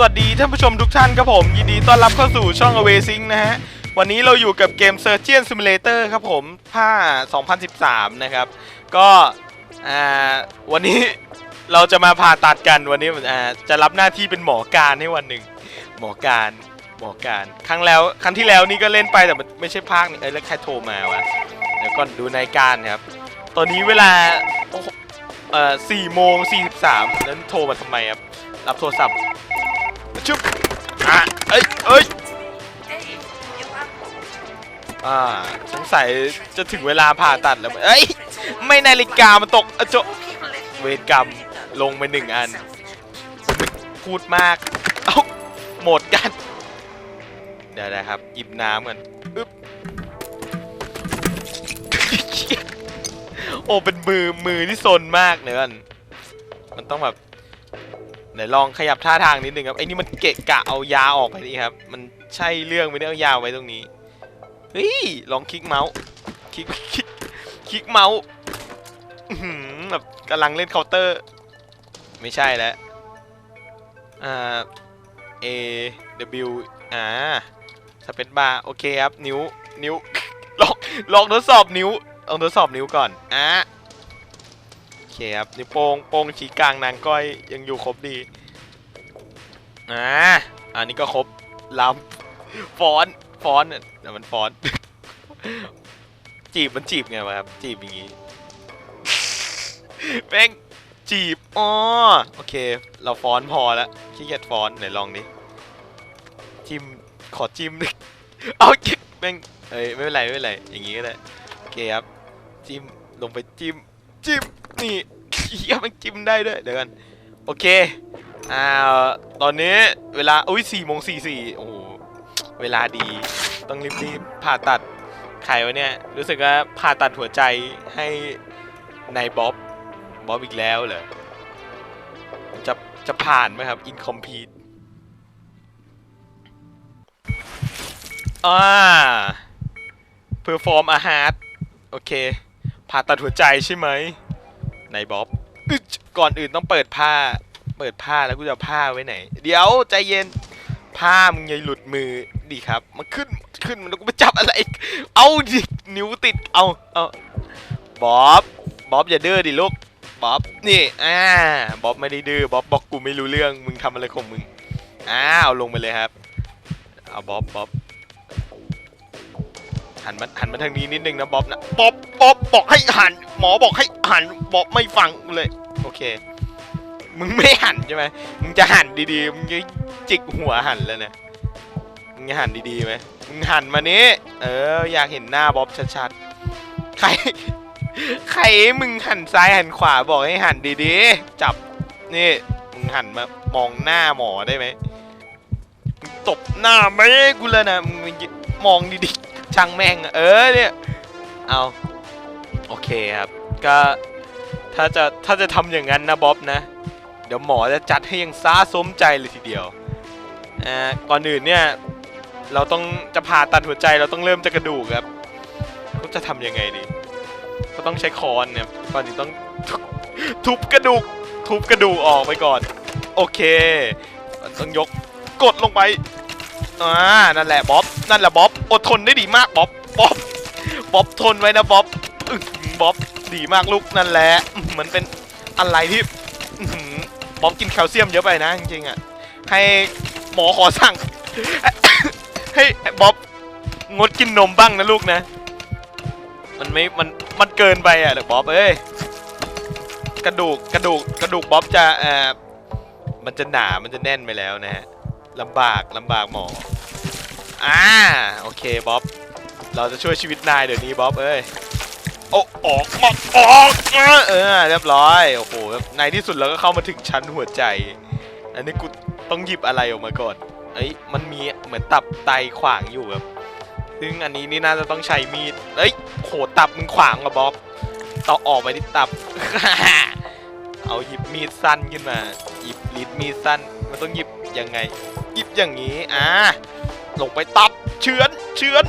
สวัสดีท่านผู้ชมทุกท่านครับผม ยินดีต้อนรับเข้าสู่ช่อง Away n นะฮะ วันนี้เราอยู่กับเกม Surgeon Simulator ครับผมภาค2013 นะครับ ก็อ่าวันนี้เราจะมาผ่าตัดกันวันนี้อ่าจะรับหน้าที่เป็นหมอการให้วันหนึ่งหมอการหมอการครั้งแล้วครั้งที่แล้วนี่ก็เล่นไปแต่มันไม่ใช่ภาคนี้เอ้ยแล้วใครโทรมาวะเดี๋ยวก่อนดูนายการครับ ตอนนี้เวลาเอ่อสี่โมงสี่สิบสามนั้นโทรมาทำไมครับรับโทรศัพท์ ชุบอะเอ้ยเอ้ยอ่าสงสัยจะถึงเวลาผ่าตัดแล้วเอ้ยไม่นาฬิกามันตกอะโจะเวรกรรมลงไปหนึ่งอัน พูดมาก เอ้าหมดกัน เดี๋ยวนะครับหยิบน้ำกันอึ๊บโอ้เป็นมือมือที่ซนมากเนื้อนมันต้องแบบ ไหนลองขยับท่าทางนิดนึงครับไอ้นี่มันเกะกะเอายาออกไปนี่ครับ มันใช่เรื่องไม่ได้เอายาไว้ตรงนี้เฮ้ยลองคลิกเมาส์คลิกคลิกคลิกเมาส์แบบกำลังเล่นเคาน์เตอร์ ไม่ใช่แล้วอ่า A W อ่าสเปซบาร์โอเคครับ นิ้ว นิ้วลองลองทดสอบนิ้วลองทดสอบนิ้วก่อนอะ เคครับนิ้วโป้งโป้งชี้กลางนางก้อยยังอยู่ครบดีอ่าอันนี้ก็ครบลำฟอนต์ฟอนต์แต่มันฟอนจีบมันจีบไงวะครับจีบอย่างงี้แม่งจีบอ๋อโอเค เราฟอนพอแล้วขี้เกียจฟอนไหนลองดิจิ้มขอจิ้มนึงเอาจิ๊บแม่งเอ้ยไม่เป็นไรไม่เป็นไรอย่างงี้ก็ได้โอเคครับจิ้มลงไปจิ้มจิ้ม นี่เฮียมันจิ้มได้ด้วยเดี๋ยวกันโอเคอ่าตอนนี้เวลาอุ้ยสี่โมงสี่สี่โอ้โหเวลาดีต้องรีบๆผ่าตัดใครวะเนี่ยรู้สึกว่าผ่าตัดหัวใจให้นายบ๊อบบ๊อบอีกแล้วเหรอจะจะผ่านไหมครับ incomplete อ่า perform a heart โอเคผ่าตัดหัวใจใช่ไหม นายบ๊อบก่อนอื่นต้องเปิดผ้า เปิดผ้าแล้วกูจะผ้าไว้ไหน เดี๋ยวใจเย็นผ้ามึงอยัยหลุดมือดีครับ มันขึ้นขึ้นมันแล้วกูไปจับอะไร เอาดินิ้วติดเอาเอาบ๊อบบ๊อบอย่าดื้อดิลูกบ๊อบนี่อ่าบ๊อบไม่ได้ดื้อบ๊อบบอกกูไม่รู้เรื่องมึงทำอะไรของมึงอ้าวลงไปเลยครับเอาบ๊อบบ๊อบ หันมาหันมาทางนี้นิดนึงนะบ๊อบนะบ๊อบบ๊อบบอกให้หัน หมอบอกให้หันบ๊อบไม่ฟังเลย โอเค มึงไม่หันใช่ไหมมึงจะหันดีๆ มึงจะจิกหัวหันแล้วเนะมึงจะหันดีๆไหมมึงหันมานี้เออ อยากเห็นหน้าบ๊อบชัดๆ ใคร ใครมึงหันซ้ายหันขวาบอกให้หันดีๆ จับ นี่ มึงหันมามองหน้าหมอได้ไหมตบหน้าไม่กูเลยนะมึงมองดีๆ ช่างแม่ง เออเนี่ยเอาโอเคครับก็ถ้าจะถ้าจะทำอย่างนั้นนะบ๊อบนะ เดี๋ยวหมอจะจัดให้อยังซาสมใจเลยทีเดียวอ่าก่อนอื่นเนี่ยเราต้องจะผ่าตัดหัวใจเราต้องเริ่มจากกระดูกครับก็จะทำยังไงดี ก็ต้องใช้ค้อนเนี่ยก่อนอื่นต้องทุบกระดูกทุบกระดูกออกไปก่อน โอเค ต้องยกกดลงไป อ่านั่นแหละบ๊อบนั่นแหละบ๊อบอดทนได้ดีมากบ๊อบบ๊อบบ๊อบทนไว้นะบ๊อบบ๊อบดีมากลูกนั่นแหละอื้อหือมันเป็นอะไรที่บ๊อบกินแคลเซียมเยอะไปนะจริงๆอะให้หมอขอสั่งให้บ๊อบงดกินนมบ้างนะลูกนะ มันไม่มันมันเกินไปอะเด็กบ๊อบเอ้ยกระดูกกระดูกกระดูกบ๊อบจะเอ่อมันจะหนามันจะแน่นไปแล้วนะฮะลำบากลำบากหมอ อ่าโอเคบ๊อบ เราจะช่วยชีวิตนายเดี๋ยวนี้บ๊อบเอ้ยโอ้ออกมาออกเออเรียบร้อยโอ้โหในที่สุดเราก็เข้ามาถึงชั้นหัวใจ อันนี้กูต้องหยิบอะไรออกมาก่อนเอ้ยมันมีเหมือนตับไตขวางอยู่ครับซึ่งอันนี้นี่น่าจะต้องใช้มีดเอ้ยโหตับมึงขวางกับบ๊อบต่อออกไปที่ตับ เอาหยิบมีดสั้นขึ้นมา หยิบลิ้นมีดสั้นมันต้องหยิบยังไง หยิบอย่างนี้อ่า ลงไปตับเฉือนเฉือน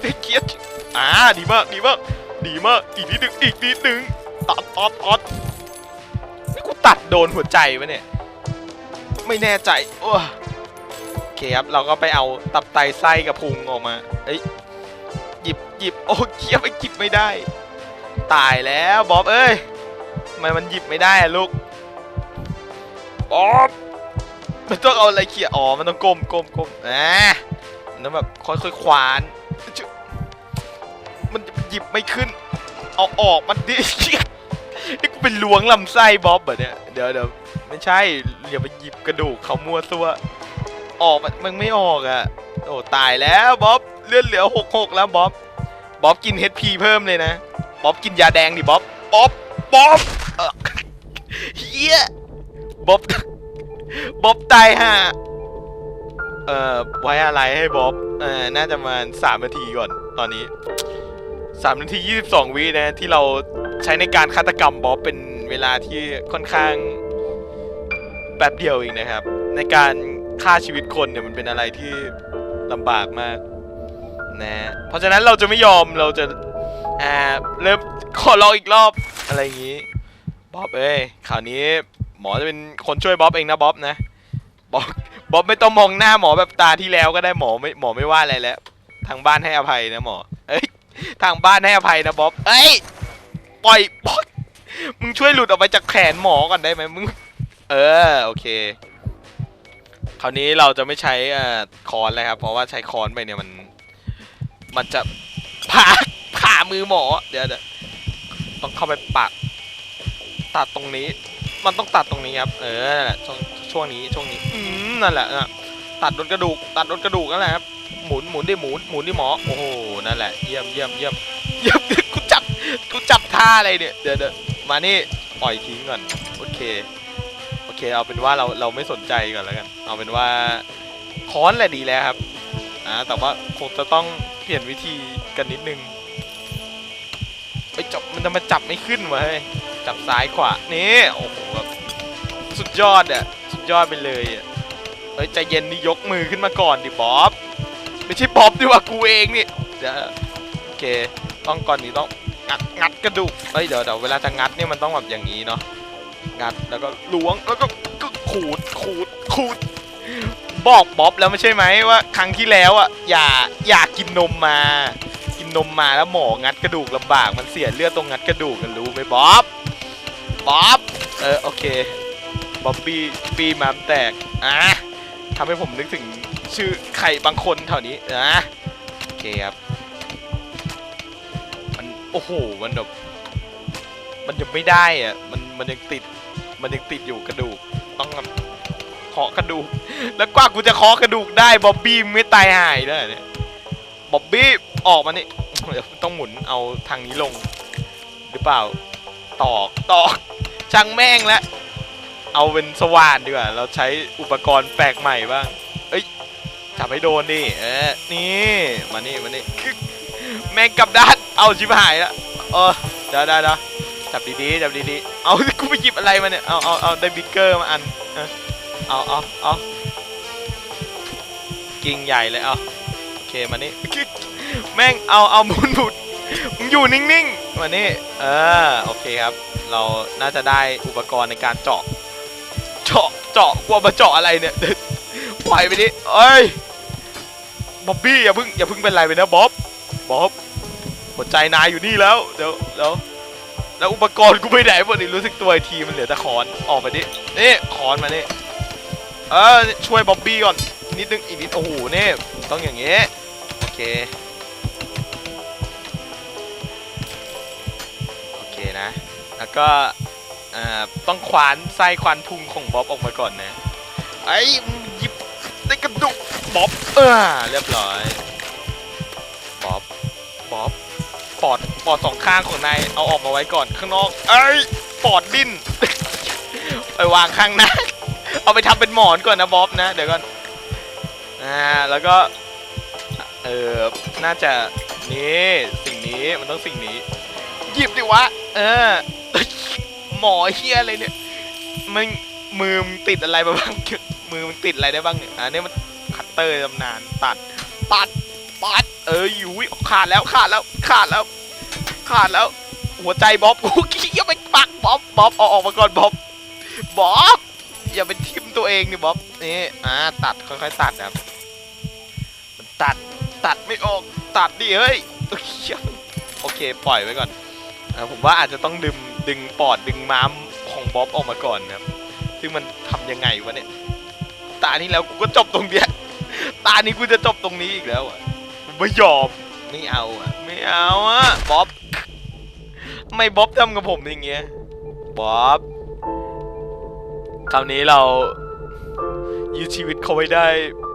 เฮ้ยเกียดอ่าดีมากดีมากดีมากอีกนิดหนึ่งอีกนิดหนึ่งตัดตัดตัดนี่กูตัดโดนหัวใจปะเนี่ยไม่แน่ใจโอ้โอเคครับเราก็ไปเอาตับไตไส้กับพุงออกมาเอ้ยหยิบหยิบโอ้เคียบไปหยิบไม่ได้ ตายแล้วบ๊อบเอ้ยทำไมมันหยิบไม่ได้ลูกบ๊อบ มันต้องเอาอะไรเขี่ยอ๋อ มันต้องก้มก้มก้มอ่ามันต้องแบบค่อยๆควาน มันหยิบไม่ขึ้น เอาออกมันดิไอ้กูเป็นล้วงลำไส้บ๊อบเหรอเนี่ย เดี๋ยวเดี๋ยวไม่ใช่อย่าไปหยิบกระดูกเขามั่วตัว ออกมันมันไม่ออกอะ โอ้ตายแล้วบ๊อบเลือดเหลือหกหกแล้วบ๊อบบ๊อบกิน HP เพิ่มเลยนะบ๊อบกินยาแดงดิบ๊อบบ๊อบบ๊อบเออเฮียบ๊อบ บ๊อบตายฮะเอ่อไว้อะไรให้บ๊อบเอ่อน่าจะมาสามนาทีก่อนตอนนี้สามนาทียี่สิบสองวินะที่เราใช้ในการฆาตกรรมบ๊อบเป็นเวลาที่ค่อนข้างแป๊บเดียวเองนะครับ ในการฆ่าชีวิตคนเนี่ยมันเป็นอะไรที่ลำบากมากนะเพราะฉะนั้นเราจะไม่ยอมเราจะอ่าเริ่มขอลองอีกรอบอะไรอย่างนี้บ๊อบเอ้ยคราวนี้ หมอจะเป็นคนช่วยบ๊อบเองนะบ๊อบนะบ๊อบบ๊อบไม่ต้องมองหน้าหมอแบบตาที่แล้วก็ได้หมอไม่หมอไม่ว่าอะไรแล้ว ทางบ้านให้อภัยนะหมอ เอ้ยทางบ้านให้อภัยนะบ๊อบเอ้ยปล่อยบ๊อบมึงช่วยหลุดออกไปจากแขนหมอก่อนได้ไหมมึงเออโอเค คราวนี้เราจะไม่ใช้อ่อคอนเลยครับ เพราะว่าใช้คอนไปเนี่ยมัน มันจะผ่าผ่ามือหมอเดี๋ยวเดี๋ยวต้องเข้าไปปักตัดตรงนี้ มันต้องตัดตรงนี้ครับ เออนั่นแหละช่วงช่วงนี้ช่วงนี้อืมนั่นแหละนะตัดโดนกระดูก ตัดโดนกระดูกนั่นแหละครับ หมุนหมุนดิหมุนหมุนดิหมอ โอ้โห นั่นแหละ เยี่ยมเยี่ยมเยี่ยมเยี่ยมกูจับกูจับท่าอะไรเนี่ย เดี๋ยวเดี๋ยวมานี่ปล่อยทิ้งก่อน โอเค โอเค เอาเป็นว่าเราเราไม่สนใจก่อนแล้วกัน เอาเป็นว่าค้อนแหละดีแล้วครับ อ่า แต่ว่าคงจะต้องเปลี่ยนวิธีกันนิดนึงไปจับมันจะมาจับไม่ขึ้นวะเฮ้ย จับซ้ายขวานี่โอ้โหแบบสุดยอดอะสุดยอดไปเลยอะเฮ้ยใจเย็นนี่ยกมือขึ้นมาก่อนดิบ๊อบไม่ใช่บ๊อบดิว่ากูเองนี่เดี๋ยวโอเคต้องก่อนนี้ต้องงัดงัดกระดูกเฮ้ยเดี๋ยวเดี๋ยวเวลาจะงัดเนี่ยมันต้องแบบอย่างนี้เนาะงัดแล้วก็ล้วงแล้วก็ก็ขูดขูดขูดบอกบ๊อบแล้วไม่ใช่ไหมว่า ครั้งที่แล้วอะอย่าอย่ากินนมมา กินนมมาแล้วหมองัดกระดูกลำบากมันเสียเลือดตรงงัดกระดูกกันรู้ไหมบ๊อบ บ๊อบเออโอเคบ๊อบบี้ปีหมามแตกอะทำให้ผมนึกถึงชื่อใครบางคนแถวนี้นะโอเคครับมันโอ้โหมันแบบมันยังไม่ได้อะมันมันยังติดมันยังติดอยู่กระดูกต้องแบบเคาะกระดูก แล้วกว่ากูจะเคาะกระดูกได้บ๊อบบี้ไม่ตายหายแล้วเนี่ยบ๊อบบี้ออกมานี่เดี๋ยวต้องหมุนเอาทางนี้ลง หรือเปล่าตอกตอก ช่างแม่งแล้ว เอาเป็นสว่านดีกว่า เราใช้อุปกรณ์แปลกใหม่บ้าง เอ้ย จับให้โดนดิ เออนี่ มานี่ มานี่ แม่งกับด้าน เอาชิบหายแล้วเออเดี๋ยวเดี๋ยวเดี๋ยวจับดีๆ จับดีๆ เอากูไปหยิบอะไรมาเนี่ย เอาเอาเอาได้บิ๊กเกอร์มาอัน เอาเอาเอากิ่งใหญ่เลยเอาโอเคมานี่แม่งเอาเอามุนหมุนมึงอยู่นิ่งๆมานี่เออโอเคครับ เราน่าจะได้อุปกรณ์ในการเจาะ เจาะ เจาะกลัวมาเจาะอะไรเนี่ยปล่อยไปดิเอ้ยบ๊อบบี้อย่าพิ่งอย่าพิ่งเป็นไรไปนะบ๊อบบ๊อบหัวใจนายอยู่นี่แล้วเดี๋ยวเดี๋ยวแล้วอุปกรณ์กูไปไหนหมดนี่รู้สึกตัวอีกทีมันเหลือแต่คอนออกไปดินี่คอนมานี่เออช่วยบ๊อบบี้ก่อนนิดนึงอีกนิดโอ้โหนี่ต้องอย่างงี้โอเค แล้วก็อ่าต้องควานไส้ควานพุงของบ๊อบออกมาก่อนนะ ไอ้มึงหยิบได้กระดูกบ๊อบเออเรียบร้อยบ๊อบบ๊อบปอดปอดสองข้างของนายเอาออกมาไว้ก่อนข้างนอก เอ้ยปอดดิ้นไปวางข้างหน้าเอาไปทำเป็นหมอนก่อนนะบ๊อบนะเดี๋ยวก่อนอ่าแล้วก็เออน่าจะนี่สิ่งนี้มันต้องสิ่งนี้ หยิบดิวะ เออ หมอเฮียอะไรเนี่ยมันมือมึงติดอะไรบ้าง มือมึงติดอะไรได้บ้างเนี่ยอันนี้มันคัตเตอร์ตำนานตัด ตัด ตัด เอออยู่ขาดแล้วขาดแล้วขาดแล้ว ขาดแล้ว หัวใจบ๊อบกูขี้ยังไปปักบ๊อบบ๊อบเอาออกมาก่อนบ๊อบบ๊อบอย่าไปทิมตัวเองดิบ๊อบนี่อ่าตัดค่อยๆตัดนะครับมันตัดตัดไม่ออกตัดดิเฮ้ยโอเคปล่อยไว้ก่อน ผมว่าอาจจะต้องดึงดึงปอดดึงม้ามของบ๊อบออกมาก่อนนะครับ ซึ่งมันทำยังไงวะเนี่ย ตานี้แล้วกูก็จบตรงเนี้ย ตานี้กูจะจบตรงนี้อีกแล้วอะไม่ยอม ไม่เอาอะ ไม่เอาอะ บ๊อบ ไม่บ๊อบทำกับผมอย่างเงี้ย บ๊อบ คราวนี้เรายืดชีวิตเขาไว้ได้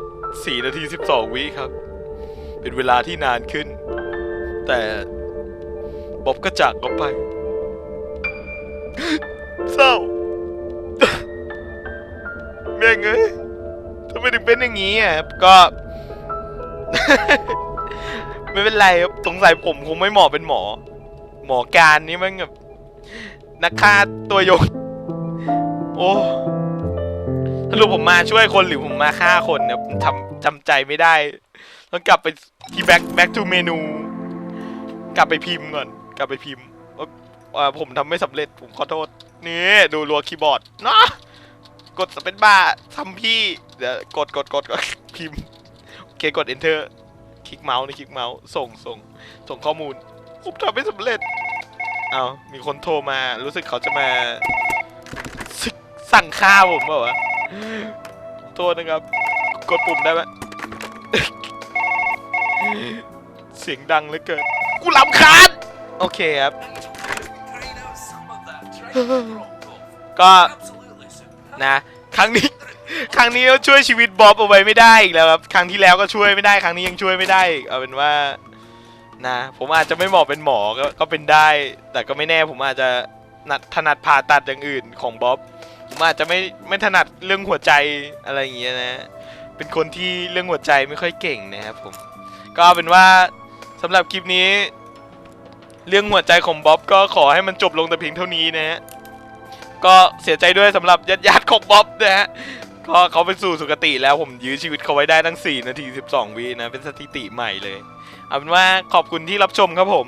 4 นาที 12 วิครับ เป็นเวลาที่นานขึ้น แต่ บ๊อบก็จากเราไป เศร้า แม่งเอ้ยทำไมถึงเป็นอย่างนี้อะก็ ไม่เป็นไรครับสงสัยผมคงไม่เหมาะเป็นหมอ หมอการนี่มันแบบนักฆ่าตัวยงโอ้สรุปผมมาช่วยคนหรือผมมาฆ่าคนเนี่ยทำจำใจไม่ได้ ต้องกลับไปที่ back back to เมนู กลับไปพิมพ์ก่อน กลับไปพิมพ์ว่าผมทำไม่สำเร็จผมขอโทษ นี่ ดูรัวคีย์บอร์ดเนาะกดสเปนบ้าทำพี่ เดี๋ยวกดกดกดกดพิมพ์ โอเคกด enter คลิกเมาส์นี่คลิกเมาส์ส่งส่งส่งข้อมูล ผมทำไม่สำเร็จ เอามีคนโทรมารู้สึกเขาจะมา สั่งข้าผมเปล่าวะโทษนะครับ กดปุ่มได้ไหมเสียงดังเหลือเกิน กูลำคาญ โอเคครับ ก็นะ ครั้งนี้ ครั้งนี้ก็ช่วยชีวิตบ๊อบเอาไว้ไม่ได้อีกแล้วครับ ครั้งที่แล้วก็ช่วยไม่ได้ ครั้งนี้ยังช่วยไม่ได้อีกเอาเป็นว่า นะ ผมอาจจะไม่เหมาะเป็นหมอก็ก็เป็นได้ แต่ก็ไม่แน่ผมอาจจะนัดถนัดผ่าตัดอย่างอื่นของบ๊อบผมอาจจะไม่ไม่ถนัดเรื่องหัวใจอะไรอย่างเงี้ยนะ เป็นคนที่เรื่องหัวใจไม่ค่อยเก่งนะครับผม ก็เอาเป็นว่าสำหรับคลิปนี้ เรื่องหัวใจของบ๊อบก็ขอให้มันจบลงแต่เพียงเท่านี้นะฮะก็เสียใจด้วยสำหรับญาติญาติๆของบ๊อบนะฮะก็เขาไปสู่สุคติแล้วผมยื้อชีวิตเขาไว้ได้ตั้ง 4 นาที 12 วินะ เป็นสถิติใหม่เลย เอาเป็นว่าขอบคุณที่รับชมครับผม